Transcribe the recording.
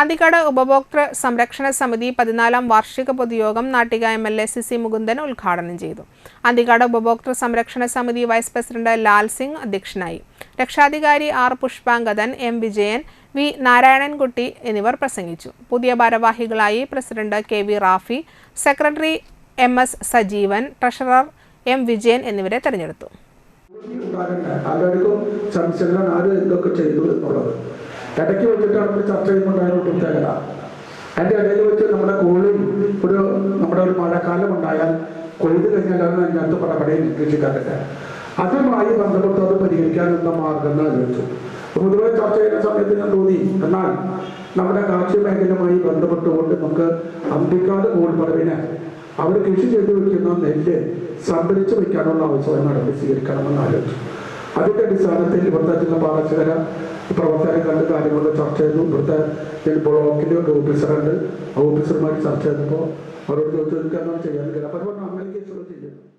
അന്തിക്കാട് ഉപഭോക്തൃ സംരക്ഷണ സമിതി പതിനാലാം വാർഷിക പൊതുയോഗം Nattika M L A C C Mukundan ഉദ്ഘാടനം ചെയ്തു. അന്തിക്കാട് ഉപഭോക്തൃ സംരക്ഷണ സമിതി വൈസ് പ്രസിഡന്റ് ലാൽ സിംഗ് അധ്യക്ഷനായി. രക്ഷാധികാരി R Pushpangadan M Vijayan V Narayanankutty എന്നിവർ പ്രസംഗിച്ചു. പുതിയ ഭാരവാഹികളായി president K V Rafi secretary M S Sajeevan treasurer M Vijayan എന്നിവരെ തെരഞ്ഞെടുത്തു. ഇടയ്ക്ക് വെച്ചിട്ടാണ് നമ്മൾ ചർച്ച ചെയ്യുന്നുണ്ടായ ഒരു പ്രത്യേകത. അതിന്റെ ഇടയിൽ വെച്ച് നമ്മുടെ കോഴി ഒരു നമ്മുടെ ഒരു മഴക്കാലം ഉണ്ടായാൽ കൊയ്ത് കഴിഞ്ഞാലാണ് അതിനകത്ത് പടപടയിൽ കൃഷിക്കാരന്റെ അതുമായി ബന്ധപ്പെട്ട് അത് പരിഹരിക്കാനുള്ള മാർഗങ്ങൾ ആലോചിച്ചു. പൊതുവെ ചർച്ച ചെയ്യുന്ന സമയത്ത് ഞാൻ തോന്നി എന്നാൽ നമ്മുടെ കാർഷിക മേഖലയുമായി ബന്ധപ്പെട്ടുകൊണ്ട് നമുക്ക് അന്തിക്കാട് കോൾപ്പടവിനെ അവർ കൃഷി ചെയ്തു വെക്കുന്ന നെല്ല് സംഭരിച്ചു വെക്കാനുള്ള അവസരം നടപടി സ്വീകരിക്കണമെന്ന് ആലോചിച്ചു. അതിന്റെ അടിസ്ഥാനത്തിൽ ഇവിടുത്തെ ജില്ലാ പാലച്ചകര പ്രവർത്തകരെ കണ്ട് കാര്യങ്ങൾ ചർച്ച ചെയ്തു. ഇവിടുത്തെ ബ്ലോക്കിന്റെ ഒരു ഓഫീസറുണ്ട്. ആ ഓഫീസറുമായിട്ട് ചർച്ച ചെയ്തപ്പോൾ അവരോട് ചോദിച്ചു "നിങ്ങൾക്ക് എന്താണ് ചെയ്യാൻ കഴിയുക?" അപ്പോൾ കേസുകൾ ചെയ്യുന്നു